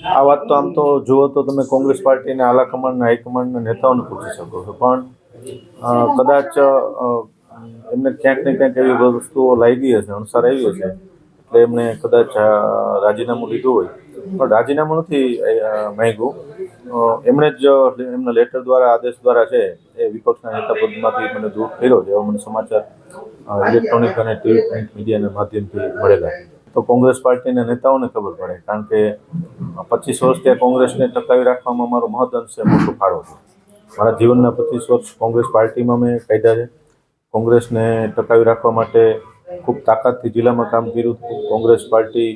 આ વાત તો આમ તો જુઓ તો તમે કોંગ્રેસ પાર્ટીના આલાકમાનના હાઈકમાન્ડના નેતાઓને પૂછી શકો છો. પણ કદાચ એમને ક્યાંક ને ક્યાંક એવી વસ્તુઓ લાગી હશે, અણસાર આવી હશે. એટલે એમણે કદાચ રાજીનામું લીધું હોય. પણ રાજીનામું નથી માંગ્યું. એમણે જ એમના લેટર દ્વારા, આદેશ દ્વારા છે, એ વિપક્ષના નેતા પદમાંથી મને દૂર કર્યો છે. એવો મને સમાચાર ઇલેક્ટ્રોનિક અને ટીવી પ્રિન્ટ મીડિયાના માધ્યમથી મળેલા તો કોંગ્રેસ પાર્ટીના નેતાઓને ખબર પડે, કારણ કે પચીસ વર્ષ ત્યાં કોંગ્રેસને ટકાવી રાખવામાં મારો મહદઅંશે મોટો ફાળો છે. મારા જીવનના પચીસ વર્ષ કોંગ્રેસ પાર્ટીમાં મેં કાયદા છે. કોંગ્રેસને ટકાવી રાખવા માટે ખૂબ તાકાતથી જિલ્લામાં કામ કર્યું. કોંગ્રેસ પાર્ટી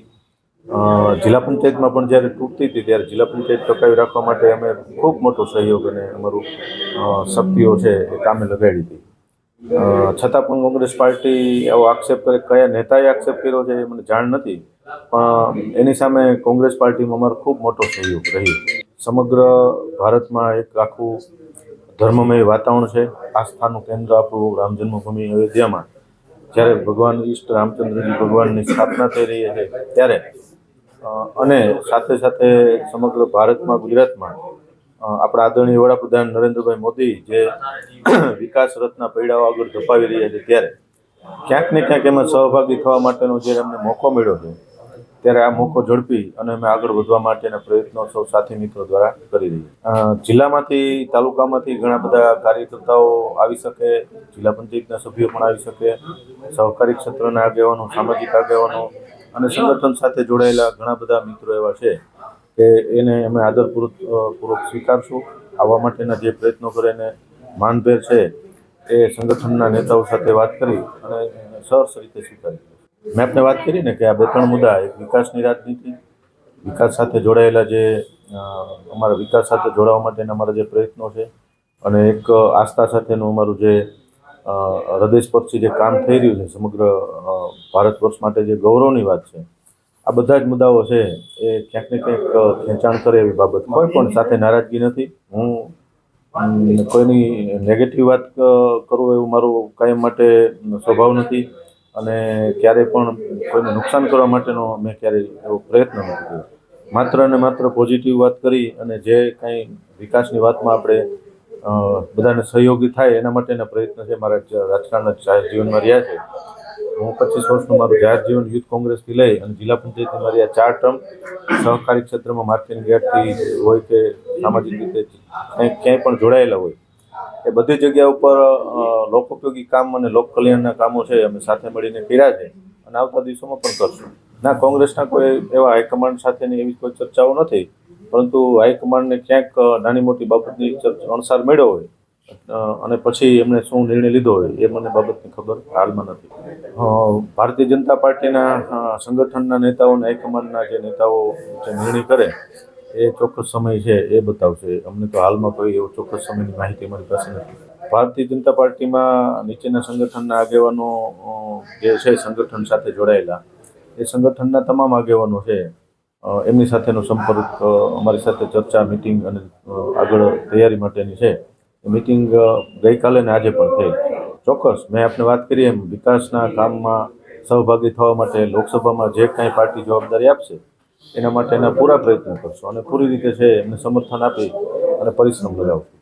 જિલ્લા પંચાયતમાં પણ જ્યારે તૂટતી હતી, ત્યારે જિલ્લા પંચાયત ટકાવી રાખવા માટે અમે ખૂબ મોટો સહયોગ અને અમારું શક્તિઓ છે એ કામે લગાડી હતી. છતાં પણ કોંગ્રેસ પાર્ટી એવો આક્ષેપ કરે કયા નેતાએ આક્ષેપ કર્યો છે એ મને જાણ નથી. પણ એની સામે કોંગ્રેસ પાર્ટીમાં અમારો ખૂબ મોટો સહયોગ રહ્યો. સમગ્ર ભારતમાં એક આખું ધર્મમય વાતાવરણ છે. આસ્થાનું કેન્દ્ર આપણું રામ જન્મભૂમિ અયોધ્યામાં. જ્યારે ભગવાન ઈષ્ટ રામચંદ્રજી ભગવાનની સ્થાપના થઈ રહી છે ત્યારે અને સાથે સાથે સમગ્ર ભારતમાં ગુજરાતમાં આપણા આદરણીય વડાપ્રધાન નરેન્દ્રભાઈ મોદી જે વિકાસ રથના પૈડાઓ આગળ ધપાવી રહ્યા છે ત્યારે ક્યાંક ને ક્યાંક એમાં સહભાગી થવા માટેનો જે અમને મોકો મળ્યો છે ત્યારે આ મોકો ઝડપી અને અમે આગળ વધવા માટેના પ્રયત્નો સૌ સાથી મિત્રો દ્વારા કરી રહ્યા જિલ્લામાંથી તાલુકામાંથી ઘણા બધા કાર્યકર્તાઓ આવી શકે જિલ્લા પંચાયતના સભ્યો પણ આવી શકે સહકારી ક્ષેત્રના આગેવાનો સામાજિક આગેવાનો અને સંગઠન સાથે જોડાયેલા ઘણા બધા મિત્રો એવા છે. કે એને અમે આદરપૂર્વક પૂર્વક સ્વીકારશું. આવવા માટેના જે પ્રયત્નો કરે એને માનભેર છે, એ સંગઠનના નેતાઓ સાથે વાત કરી અને સરસ રીતે સ્વીકારી મેં આપને વાત કરીને કે આ બે ત્રણ મુદ્દા, એક વિકાસની રાજનીતિ, વિકાસ સાથે જોડાયેલા જે અમારા વિકાસ સાથે જોડાવા માટેના અમારા જે પ્રયત્નો છે, અને એક આસ્થા સાથેનું અમારું જે હૃદયસ્પર્શી જે કામ થઈ રહ્યું છે સમગ્ર ભારતવર્ષ ભારત વર્ષ માટે જે ગૌરવની વાત છે આ બધા જ મુદ્દાઓ છે એ ક્યાંક ને ક્યાંક ખેંચાણ કરે એવી બાબત. કોઈ પણ સાથે નારાજગી નથી. હું કોઈની નેગેટિવ વાત કરું એવું મારું કાયમ માટે સ્વભાવ નથી. અને ક્યારેય પણ કોઈને નુકસાન કરવા માટેનો મેં ક્યારેય એવો પ્રયત્ન નથી કર્યો. માત્ર અને માત્ર પોઝિટિવ વાત કરી અને જે કાંઈ વિકાસની વાતમાં આપણે બધાને સહયોગી થાય એના માટેના પ્રયત્ન છે. મારા રાજકારણના જીવનમાં રહ્યા છે. હું પચીસ વર્ષનું મારું જાહેર જીવન યુથ કોંગ્રેસથી લઈ અને જિલ્લા પંચાયતની મારી આ ચાર ટર્મ સહકારી ક્ષેત્રમાં માર્કેટિંગ યાર્ડથી હોય કે સામાજિક રીતે ક્યાંય પણ જોડાયેલા હોય, એ બધી જગ્યા ઉપર લોકોપયોગી કામ અને લોક કલ્યાણના કામો છે અમે સાથે મળીને કર્યા છે અને આવતા દિવસોમાં પણ કરશું. ના, કોંગ્રેસના કોઈ એવા હાઈકમાન્ડ સાથેની એવી કોઈ ચર્ચાઓ નથી, પરંતુ હાઈકમાન્ડને ક્યાંક નાની મોટી બાબતની ચર્ચા અણસાર મળ્યો હોય અને પછી એમણે શું નિર્ણય લીધો હોય એ મને બાબતની ખબર હાલમાં નથી. ભારતીય જનતા પાર્ટીના સંગઠનના નેતાઓને હાઈકમાન્ડના જે નેતાઓ જે નિર્ણય કરે, એ ચોક્કસ સમય છે એ બતાવશે. અમને તો હાલમાં કોઈ એવો ચોક્કસ સમયની માહિતી અમારી પાસે નથી. ભારતીય જનતા પાર્ટીમાં નીચેના સંગઠનના આગેવાનો જે છે સંગઠન સાથે જોડાયેલા, એ સંગઠનના તમામ આગેવાનો છે એમની સાથેનો સંપર્ક અમારી સાથે ચર્ચા, મિટિંગ અને આગળ તૈયારી માટેની છે. મિટિંગ ગઈકાલે ને આજે પણ થઈ. ચોક્કસ, મેં આપને વાત કરી એમ, વિકાસના કામમાં સહભાગી થવા માટે લોકસભામાં જે કાંઈ પાર્ટી જવાબદારી આપશે, એના માટેના પૂરા પ્રયત્ન કરશો અને પૂરી રીતે છે એમને સમર્થન આપી અને પરિશ્રમ લગાવશું.